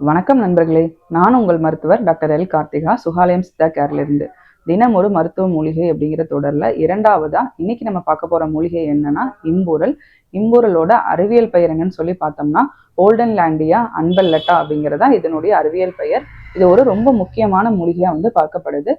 வணக்கம் நண்பர்களே. நான் உங்கள் மருத்துவர் டாக்டர் எல். கார்த்திகா சுகாலயம் சித்தா கேர்லேருந்து. தினம் ஒரு மருத்துவ மூலிகை அப்படிங்கிற தொடரில் இரண்டாவதா இன்னைக்கு நம்ம பார்க்க போகிற மூலிகை என்னன்னா இம்பூரல். இம்பூரலோட அறிவியல் பெயர் என்னன்னு சொல்லி பார்த்தோம்னா ஓல்டன் லேண்டியா அன்பல்லட்டா அப்படிங்கிறதா இதனுடைய அறிவியல் பெயர். இது ஒரு ரொம்ப முக்கியமான மூலிகையாக வந்து பார்க்கப்படுது.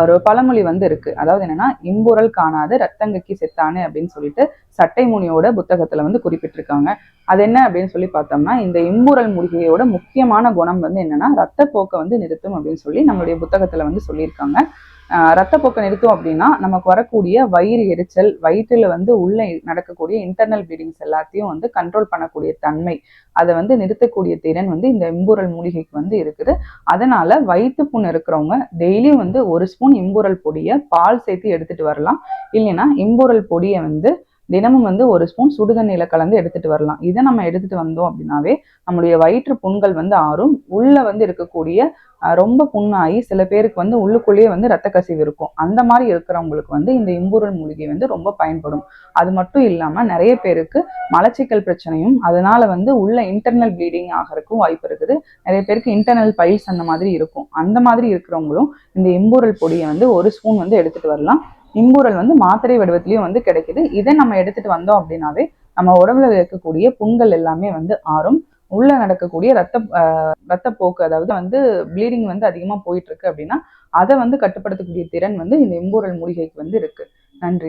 ஒரு பழமொழி வந்து இருக்கு. அதாவது என்னன்னா இம்புரல் காணாது ரத்தங்கக்கி செத்தானே அப்படின்னு சொல்லிட்டு சட்டை முனியோட புத்தகத்துல வந்து குறிப்பிட்டிருக்காங்க. அது என்ன அப்படின்னு சொல்லி பார்த்தோம்னா இந்த இம்புரல் மூலிகையோட முக்கியமான குணம் வந்து என்னன்னா ரத்தப்போக்கை வந்து நிறுத்தும் அப்படின்னு சொல்லி நம்மளுடைய புத்தகத்துல வந்து சொல்லியிருக்காங்க. ரத்தப்போக்கை நிறுத்தும் அப்படின்னா நமக்கு வரக்கூடிய வயிறு எரிச்சல் வயிற்றில் வந்து உள்ள நடக்கக்கூடிய இன்டர்னல் ப்ளீடிங்ஸ் எல்லாத்தையும் வந்து கண்ட்ரோல் பண்ணக்கூடிய தன்மை அதை வந்து நிறுத்தக்கூடிய திறன் வந்து இந்த இம்பூரல் மூலிகைக்கு வந்து இருக்குது. அதனால வயிற்று புண் இருக்கிறவங்க டெய்லியும் வந்து ஒரு ஸ்பூன் இம்பூரல் பொடியை பால் சேர்த்து எடுத்துட்டு வரலாம். இல்லைன்னா இம்பூரல் பொடியை வந்து தினமும் வந்து ஒரு ஸ்பூன் சுடுதண்ணியில் கலந்து எடுத்துகிட்டு வரலாம். இதை நம்ம எடுத்துகிட்டு வந்தோம் அப்படின்னாவே நம்மளுடைய வயிற்று புண்கள் வந்து ஆறும் உள்ளே வந்து இருக்கக்கூடிய ரொம்ப புண்ணாகி சில பேருக்கு வந்து உள்ளுக்குள்ளேயே வந்து ரத்த கசிவு இருக்கும். அந்த மாதிரி இருக்கிறவங்களுக்கு வந்து இந்த இம்பூரல் மூலிகை வந்து ரொம்ப பயன்படும். அது மட்டும் இல்லாமல் நிறைய பேருக்கு மலச்சிக்கல் பிரச்சனையும் அதனால வந்து உள்ள இன்டர்னல் ப்ளீடிங் ஆகிறதுக்கும் வாய்ப்பு இருக்குது. நிறைய பேருக்கு இன்டர்னல் பைல்ஸ் அந்த மாதிரி இருக்கும். அந்த மாதிரி இருக்கிறவங்களும் இந்த இம்பூரல் பொடியை வந்து ஒரு ஸ்பூன் வந்து எடுத்துகிட்டு வரலாம். இம்பூரல் வந்து மாத்திரை வடிவத்திலையும் வந்து கிடைக்குது. இதை நம்ம எடுத்துட்டு வந்தோம் அப்படின்னாவே நம்ம உடம்புல இருக்கக்கூடிய புண்கள் எல்லாமே வந்து ஆறும். உள்ள நடக்கக்கூடிய ரத்த ரத்தப்போக்கு அதாவது வந்து ப்ளீடிங் வந்து அதிகமாக போயிட்டு இருக்கு அப்படின்னா அதை வந்து கட்டுப்படுத்தக்கூடிய திறன் வந்து இந்த எம்பூரல் மூலிகைக்கு வந்து இருக்கு. நன்றி.